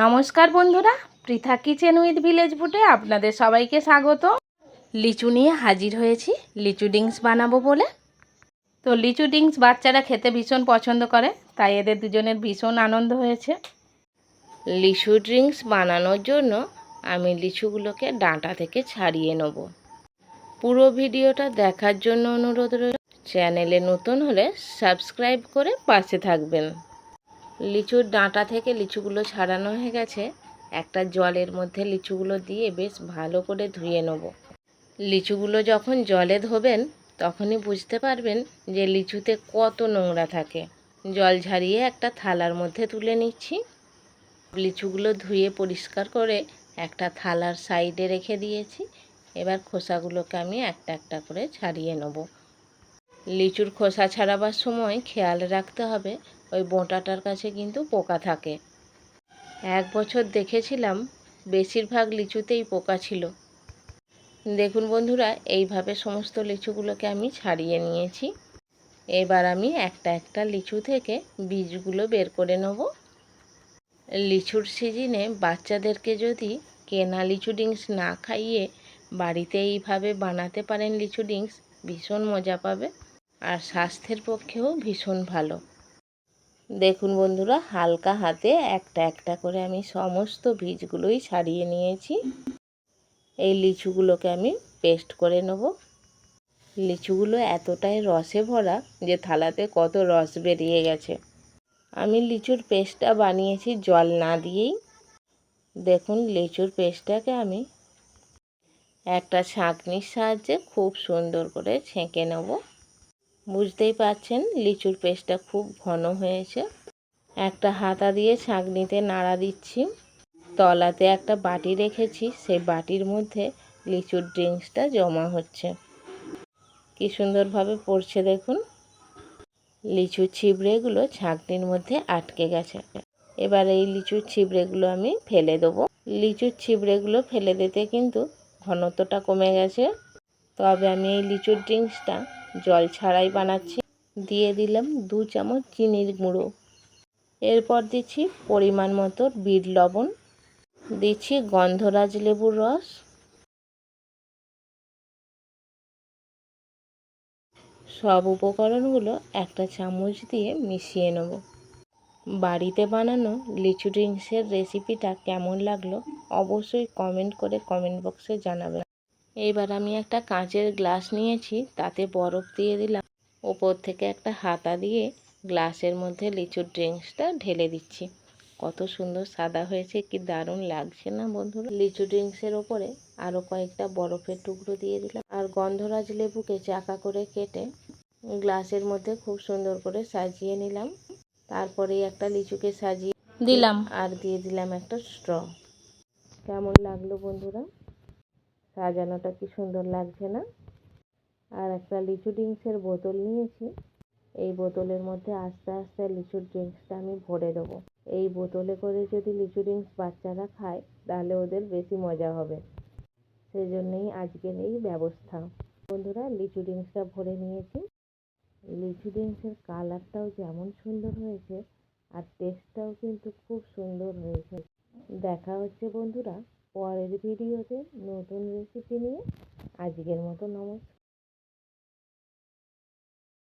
নমস্কার বন্ধুরা, Pritha kitchen with village ফুটে আপনাদের সবাইকে স্বাগত। লিচু নিয়ে হাজির হয়েছি, লিচু ডিংস বানাবো বলে। তো লিচু ডিংস বাচ্চারা খেতে ভীষণ পছন্দ করে, তাই এদের দুজনের ভীষণ আনন্দ হয়েছে। লিচু ড্রিঙ্কস বানানোর জন্য আমি লিচুগুলোকে ডাঁটা থেকে ছাড়িয়ে নেব। পুরো ভিডিওটা দেখার জন্য অনুরোধ রইল। চ্যানেলে নতুন হলে সাবস্ক্রাইব করে পাশে থাকবেন। লিচুর ডাঁটা থেকে লিচুগুলো ছাড়ানো হয়ে গেছে। একটা জলের মধ্যে লিচুগুলো দিয়ে বেশ ভালো করে ধুয়ে নেব। লিচুগুলো যখন জলে ধোবেন, তখনই বুঝতে পারবেন যে লিচুতে কত নোংরা থাকে। জল ঝারিয়ে একটা থালার মধ্যে তুলে নিচ্ছি। লিচুগুলো ধুয়ে পরিষ্কার করে একটা থালার সাইডে রেখে দিয়েছি। এবার খোসাগুলোকে আমি একটা একটা করে ছাড়িয়ে নেব। লিচুর খোসা ছাড়াবার সময় খেয়াল রাখতে হবে, ওই বোঁটাটার কাছে কিন্তু পোকা থাকে। এক বছর দেখেছিলাম, বেশিরভাগ লিচুতেই পোকা ছিল। দেখুন বন্ধুরা, এইভাবে সমস্ত লিচুগুলোকে আমি ছাড়িয়ে নিয়েছি। এবার আমি একটা একটা লিচু থেকে বীজগুলো বের করে নেব। লিচুর সিজনে বাচ্চাদেরকে যদি কেনা লিচু ডিঙ্কস না খাইয়ে বাড়িতে এইভাবে বানাতে পারেন লিচু ডিঙ্কস ভীষণ মজা পাবে। আর স্বাস্থ্যের পক্ষেও ভীষণ ভালো। দেখুন বন্ধুরা, হালকা হাতে একটা একটা করে আমি সমস্ত বীজগুলোই ছাড়িয়ে নিয়েছি। এই লিচুগুলোকে আমি পেস্ট করে নেব। লিচুগুলো এতটাই রসে ভরা যে থালাতে কত রস বেরিয়ে গেছে। আমি লিচুর পেস্টটা বানিয়েছি জল না দিয়েই। দেখুন লিচুর পেস্টটাকে আমি একটা ছাঁকনির সাহায্যে খুব সুন্দর করে ছেঁকে নেব। বুঝতেই পারছেন, লিচুর পেস্টটা খুব ঘন হয়েছে। একটা হাতা দিয়ে ছাঁকনিতে নাড়া দিচ্ছি। তলাতে একটা বাটি রেখেছি, সেই বাটির মধ্যে লিচুর ড্রিঙ্কসটা জমা হচ্ছে। কি সুন্দরভাবে পড়ছে দেখুন। লিচুর ছিবড়েগুলো ছাঁকনির মধ্যে আটকে গেছে। এবার এই লিচুর ছিবড়েগুলো আমি ফেলে দেবো। লিচুর ছিবড়েগুলো ফেলে দিতে কিন্তু ঘনত্বটা কমে গেছে। তবে আমি এই লিচুর ড্রিঙ্কসটা জল ছাড়াই বানাচ্ছি। দিয়ে দিলাম দু চামচ চিনির গুঁড়ো। এরপর দিচ্ছি পরিমাণ মতো বিট লবণ। দিচ্ছি গন্ধরাজ লেবুর রস। সব উপকরণগুলো একটা চামচ দিয়ে মিশিয়ে নেব। বাড়িতে বানানো লিচু ড্রিঙ্কসের রেসিপিটা কেমন লাগল অবশ্যই কমেন্ট করে কমেন্ট বক্সে জানাবেন। এইবার আমি একটা কাঁচের গ্লাস নিয়েছি তাতে বরফ দিয়ে দিলাম। ওপর থেকে একটা হাতা দিয়ে গ্লাসের মধ্যে লিচুর ড্রিঙ্কসটা ঢেলে দিচ্ছি। কত সুন্দর সাদা হয়েছে কি দারুণ লাগছে না বন্ধুরা? লিচু ড্রিঙ্কসের ওপরে আরও কয়েকটা বরফের টুকরো দিয়ে দিলাম। আর গন্ধরাজ লেবুকে চাকা করে কেটে গ্লাসের মধ্যে খুব সুন্দর করে সাজিয়ে নিলাম। তারপরেই একটা লিচুকে সাজিয়ে দিলাম। আর দিয়ে দিলাম একটা স্ট্র। কেমন লাগল বন্ধুরা? সাজানোটা কি সুন্দর লাগছে না? আর একটা লিচু ড্রিঙ্কসের বোতল নিয়েছি। এই বোতলের মধ্যে আস্তে আস্তে লিচুর ড্রিঙ্কসটা আমি ভরে দেবো। এই বোতলে করে যদি লিচু ড্রিঙ্কস বাচ্চারা খায়, তাহলে ওদের বেশি মজা হবে। সেই জন্যই আজকের এই ব্যবস্থা। বন্ধুরা, লিচু ড্রিঙ্কসটা ভরে নিয়েছি। লিচু ড্রিঙ্কসের কালারটাও যেমন সুন্দর হয়েছে, আর টেস্টটাও কিন্তু খুব সুন্দর হয়েছে। দেখা হচ্ছে বন্ধুরা। পরের ভিডিওতে নতুন রেসিপি নিয়ে আজকের মতো নমস্কার।